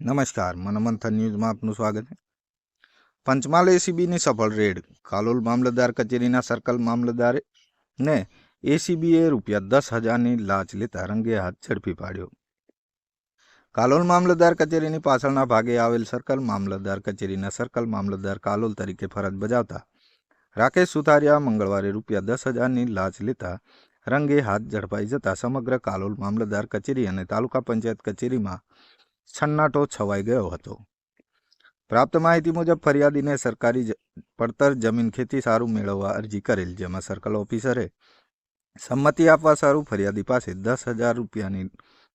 નમસ્કાર મનમંથન ન્યૂઝમાં આપનું સ્વાગત છે. પંચમહાલ એસીબીની સફળ રેડ, કાલોલ મામલતદાર કચેરીના સર્કલ મામલતદારે એસીબીએ રૂપિયા દસ હજારની લાંચ લેતા રંગે હાથ ઝડપી પાડ્યો. કાલોલ મામલતદાર કચેરીની પાછળના ભાગે આવેલ સર્કલ મામલતદાર કચેરીના સર્કલ મામલતદાર કાલોલ તરીકે ફરજ બજાવતા રાકેશ સુથારિયા મંગળવારે રૂપિયા દસ હજારની લાંચ લેતા રંગે હાથ ઝડપાઈ જતા સમગ્ર કાલોલ મામલતદાર કચેરી અને તાલુકા પંચાયત કચેરીમાં સન્નાટો છવાઈ ગયો હતો. પ્રાપ્ત માહિતી મુજબ, ફરિયાદીને સરકારી પડતર જમીન ખેતી સારું મેળવવા અરજી કરેલ, જેમાં સર્કલ ઓફિસરે સંમતિ આપવા સારું ફરિયાદી પાસે દસ હજાર રૂપિયાની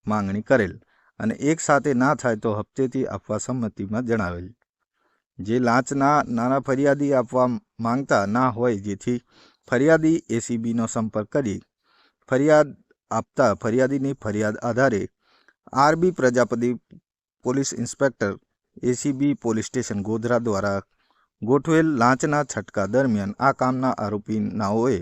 માંગણી કરેલ અને એક સાથે ના થાય તો હપ્તેથી આપવા સંમતિમાં જણાવેલ. જે લાંચના, નાના ફરિયાદી આપવા માંગતા ના હોય, જેથી ફરિયાદી એસીબીનો સંપર્ક કરી ફરિયાદ આપતા ફરિયાદીની ફરિયાદ આધારે RB Prajapati police inspector ACB police station Godhra દ્વારા ગોઠવેલ લાંચના છટકા દરમિયાન આ કામના આરોપી નાઓએ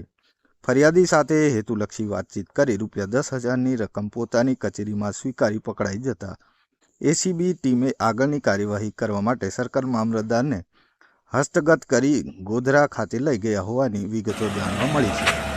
ફરિયાદી સાથે હેતુલક્ષી વાતચીત કરી રૂપિયા દસ હજારની રકમ પોતાની કચેરીમાં સ્વીકારી પકડાઈ જતા એસીબી ટીમે આગળની કાર્યવાહી કરવા માટે સરકાર મામલતદારને હસ્તગત કરી ગોધરા ખાતે લઈ ગયા હોવાની વિગતો જાણવા મળી છે.